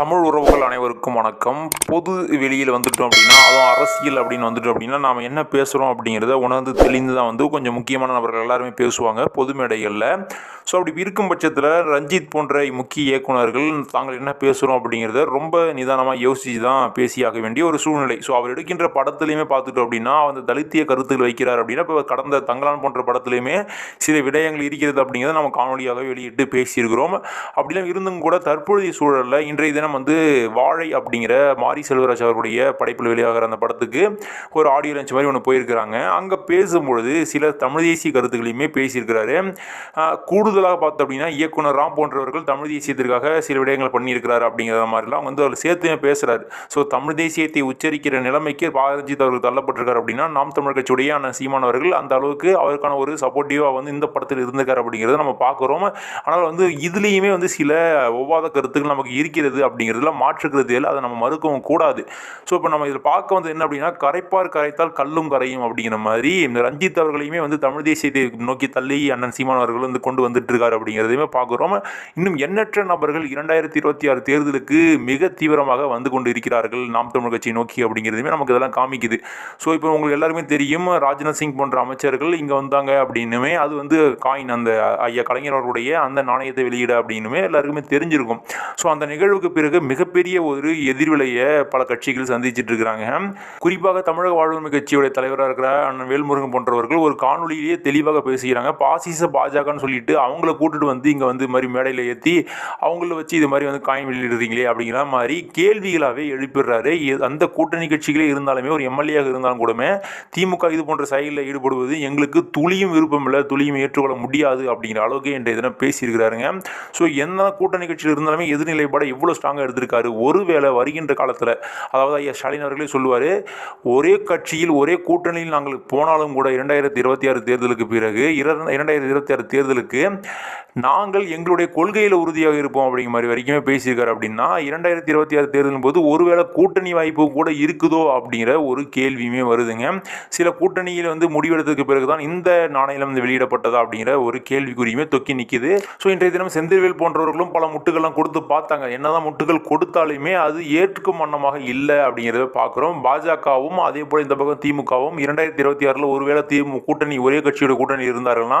தமிழ் உறவுகள் அனைவருக்கும் வணக்கம். பொது வெளியில் வந்துட்டோம் அப்படின்னா அதுவும் அரசியல் அப்படின்னு வந்துட்டோம் அப்படின்னா நாம் என்ன பேசுகிறோம் அப்படிங்கிறத உணர்ந்து தெளிந்து தான் வந்து கொஞ்சம் முக்கியமான நபர்கள் எல்லாருமே பேசுவாங்க பொது மேடைகளில். ஸோ அப்படி இருக்கும் பட்சத்தில் ரஞ்சித் போன்ற முக்கிய இயக்குனர்கள் தாங்கள் என்ன பேசுகிறோம் அப்படிங்கிறத ரொம்ப நிதானமாக யோசித்து தான் பேசியாக வேண்டிய ஒரு சூழ்நிலை. ஸோ அவர் எடுக்கின்ற படத்துலையுமே பார்த்துட்டோம் அப்படின்னா அந்த தலித்திய கருத்துக்கள் வைக்கிறார் அப்படின்னா இப்போ கடந்த தங்கலான் போன்ற படத்துலையுமே சில விடயங்கள் இருக்கிறது அப்படிங்கிறத நம்ம காணொலியாக வெளியிட்டு பேசியிருக்கிறோம். அப்படிலாம் இருந்தும் கூட தற்போதைய சூழலில் இன்றைய தினம் வந்து வாழை அப்படிங்கிற மாரி செல்வராஜ் அவர்களுடைய படைப்பில் வெளியாகிற அந்த படத்துக்கு ஒரு ஆடியோ லஞ்ச் மாதிரி ஒன்று போயிருக்கிறாங்க. அங்கே பேசும்பொழுது சில தமிழ் தேசிய கருத்துக்களையுமே பேசியிருக்கிறாரு. கூடுதலாக பார்த்தோம் அப்படின்னா இயக்குனர் ராம் போன்றவர்கள் தமிழ் தேசியத்திற்காக சில விடயங்களை பண்ணியிருக்கிறார் அப்படிங்கிற மாதிரிலாம் வந்து அவர் சேர்த்து பேசுகிறார் ஸோ தமிழ் தேசியத்தை உச்சரிக்கிற நிலைமைக்கு பாரதிஜித் அவர்கள் தள்ளப்பட்டிருக்கார் அப்படின்னா நாம் தமிழ் கட்சியுடைய அண்ணன் சீமான் அவர்கள் அந்த அளவுக்கு அவருக்கான ஒரு சப்போர்ட்டிவாக வந்து இந்த படத்தில் இருந்திருக்காரு அப்படிங்கிறத நம்ம பார்க்குறோம். ஆனால் வந்து இதுலேயுமே வந்து சில ஒவ்வாத கருத்துக்கள் நமக்கு இருக்கிறது அப்படிங்கிறதுல மாற்றுக்கிறது இல்லை அதை நம்ம மறுக்கவும் கூடாது. ஸோ இப்போ நம்ம இதில் பார்க்க வந்து என்ன அப்படின்னா கரைப்பார் கரைத்தால் கல்லும் கரையும் அப்படிங்கிற மாதிரி இந்த ரஞ்சித் அவர்களையுமே வந்து தமிழ் தேசியத்தை நோக்கி தள்ளி அண்ணன் சீமான் அவர்கள் வந்து கொண்டு வந்துட்டு இருக்காரு அப்படிங்கிறதையுமே பார்க்குறோம். இன்னும் எண்ணற்ற நபர்கள் இரண்டாயிரத்தி இருபத்தி ஆறு தேர்தலுக்கு மிக தீவிரமாக வந்து கொண்டு இருக்கிறார்கள் நாம் தமிழ் கட்சியை நோக்கி அப்படிங்கிறதுமே நமக்கு இதெல்லாம் காமிக்குது. ஸோ இப்போ உங்களுக்கு எல்லாருமே தெரியும் ராஜ்நாத் சிங் போன்ற அமைச்சர்கள் இங்கே வந்தாங்க அப்படின்னுமே அது வந்து காயின் அந்த ஐயா கலைஞர் அவர்களுடைய அந்த நாணயத்தை வெளியிட அப்படின்னுமே எல்லாருக்குமே தெரிஞ்சிருக்கும். ஸோ அந்த நிகழ்வுக்கு பிறகு மிகப்பெரிய ஒரு எதிர்விலையை பல கட்சிகள் சந்திச்சிட்டு இருக்கிறாங்க குறிப்பாக தமிழக வாழ்வுரிமை கட்சியுடைய தலைவராக இருக்கிற அண்ணன் வேல்முருகன் போன்றவர்கள் ஒரு காணொலியிலேயே தெளிவாக பேசுகிறாங்க. பாசிச பாஜகன்னு சொல்லிட்டு அவங்கள கூட்டுட்டு வந்து இங்கே வந்து இது மாதிரி மேடையில் ஏற்றி அவங்கள வச்சு இது மாதிரி வந்து காயின் வெளியிடுறீங்களே அப்படிங்கிற மாதிரி கேள்விகளாகவே எழுப்பிடுறாரு. எ- அந்த கூட்டணி கட்சிகளே இருந்தாலுமே ஒரு எம்எல்ஏயாக இருந்தாலும் கூடமே திமுக இது போன்ற செயலில் ஈடுபடுவது எங்களுக்கு துளியும் விருப்பம் இல்லை துளியும் ஏற்றுக்கொள்ள முடியாது அப்படிங்கிற அளவுக்கு என்ற தினம் பேசியிருக்கிறாருங்க. ஸோ என்ன கூட்டணி கட்சியில் இருந்தாலுமே எவ்வளோ இவ்வளோ ஸ்ட்ராங்காக எடுத்திருக்காரு. ஒருவேளை வருகின்ற காலத்தில் அதாவது ஐயா ஸ்டாலின் அவர்களே சொல்லுவார் ஒரே கட்சியில் ஒரே கூட்டணியில் நாங்கள் போனாலும் கூட இரண்டாயிரத்தி இருபத்தி ஆறு தேர்தலுக்கு பிறகு இரண்டாயிரத்தி இருபத்தி ஆறு தேர்தலுக்கு நாங்கள் எங்களுடைய கொள்கையில் உறுதியாக இருப்போம் அப்படிங்கிற மாதிரி வரைக்குமே பேசியிருக்காரு அப்படின்னா இரண்டாயிரத்தி இருபத்தி ஆறு தேர்தலின் போது ஒருவேளை கூட்டணி வாய்ப்பு கூட இருக்குதோ அப்படிங்கிற ஒரு கேள்வியுமே வருதுங்க. சில கூட்டணியில் வந்து முடிவெடுத்ததுக்கு பிறகுதான் இந்த நாணயம் வந்து வெளியிடப்பட்டதா அப்படிங்கிற ஒரு கேள்விக்குறியுமே தொக்கி நிற்கிது ஸோ இன்றைய தினம் செந்தில்வேல் போன்றவர்களும் பல முட்டுகள்லாம் கொடுத்து பார்த்தாங்க. என்னதான் ஓட்டுகள் கொடுத்தாலுமே அது ஏற்றுக்கும் வண்ணமாக இல்லை அப்படிங்கிறத பார்க்குறோம். பாஜகவும் அதே போல் இந்த பக்கம் திமுகவும் இரண்டாயிரத்தி இருபத்தி ஆறில் ஒருவேளை திமுக கூட்டணி ஒரே கட்சியோட கூட்டணி இருந்தார்கள்னா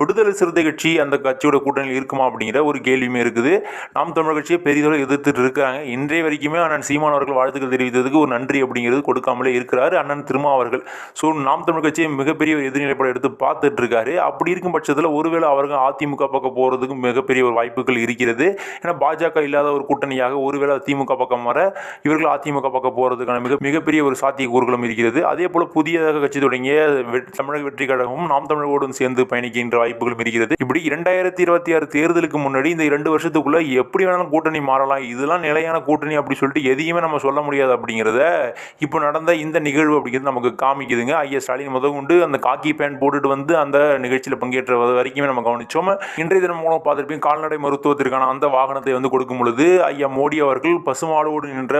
விடுதலை சிறுத்தை கட்சி அந்த கட்சியோட கூட்டணியில் இருக்குமா அப்படிங்கிற ஒரு கேள்வியுமே இருக்குது. நாம் தமிழ் கட்சியை பெரிதளவு எதிர்த்துட்டு இருக்காங்க. இன்றைய வரைக்குமே அண்ணன் சீமான் அவர்கள் வாழ்த்துக்கள் தெரிவித்ததுக்கு ஒரு நன்றி அப்படிங்கிறது கொடுக்காமலே இருக்கிறார். அண்ணன் திருமா அவர்கள். ஸோ நாம் தமிழ் கட்சியை மிகப்பெரிய ஒரு எதிர்நிலைப்படம் எடுத்து பார்த்துட்டு இருக்காரு. அப்படி இருக்கும் பட்சத்தில் ஒருவேளை அவர்கள் அதிமுக பக்கம் போகிறதுக்கு மிகப்பெரிய ஒரு வாய்ப்புகள் இருக்கிறது. ஏன்னா பாஜக இல்லாத ஒரு கூட்டணி கூட்டணியாக ஒருவேளை திமுக பக்கம் வர இவர்கள் அதிமுக பக்கம் போகிறதுக்கான மிக மிகப்பெரிய ஒரு சாத்தியக்கூறுகளும் இருக்கிறது. அதே போல் புதியதாக கட்சி தொடங்கிய தமிழக வெற்றி கழகமும் நாம் தமிழோடும் சேர்ந்து பயணிக்கின்ற வாய்ப்புகளும் இருக்கிறது. இப்படி இரண்டாயிரத்தி இருபத்தி ஆறு தேர்தலுக்கு முன்னாடி இந்த இரண்டு வருஷத்துக்குள்ள எப்படி வேணாலும் கூட்டணி மாறலாம் இதெல்லாம் நிலையான கூட்டணி அப்படி சொல்லிட்டு எதையுமே நம்ம சொல்ல முடியாது அப்படிங்கிறத இப்போ நடந்த இந்த நிகழ்வு அப்படிங்கிறது நமக்கு காமிக்குதுங்க. ஐயா ஸ்டாலின் முத கொண்டு அந்த காக்கி பேண்ட் போட்டுட்டு வந்து அந்த நிகழ்ச்சியில் பங்கேற்ற வரைக்குமே நம்ம கவனிச்சோம். இன்றைய தினம் மூலம் பார்த்துருப்பீங்க கால்நடை மருத்துவத்திற்கான அந்த வாகனத்தை வந்து கொடுக்கும் பொழுது ஐயா மோடி அவர்கள் பசுமாடோடு நின்ற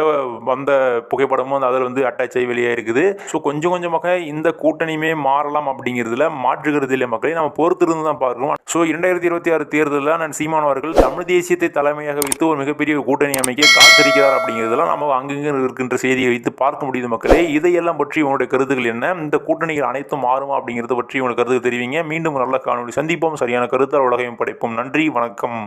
வந்த புகைப்படமும் வந்து அதில் வந்து அட்டாச் ஆகி வெளியாக இருக்குது. ஸோ கொஞ்சம் கொஞ்சமாக இந்த கூட்டணியுமே மாறலாம் அப்படிங்கிறதுல மாற்றுகிறது இல்லை மக்களை நம்ம பொறுத்திருந்து தான் பார்க்கணும். ஸோ இரண்டாயிரத்தி இருபத்தி ஆறு தேர்தலில் நான் சீமான் அவர்கள் தமிழ் தேசியத்தை தலைமையாக வைத்து ஒரு மிகப்பெரிய கூட்டணி அமைக்க காத்திருக்கிறார் அப்படிங்கிறதெல்லாம் நம்ம அங்கங்கே இருக்கின்ற செய்தியை வைத்து பார்க்க முடியுது மக்களே. இதையெல்லாம் பற்றி உங்களுடைய கருத்துக்கள் என்ன? இந்த கூட்டணிகள் அனைத்தும் மாறுமா அப்படிங்கிறத பற்றி உங்களுக்கு கருத்து தெரிவிங்க. மீண்டும் நல்ல காணொலி சந்திப்போம். சரியான கருத்தால் உலகையும் படைப்போம். நன்றி வணக்கம்.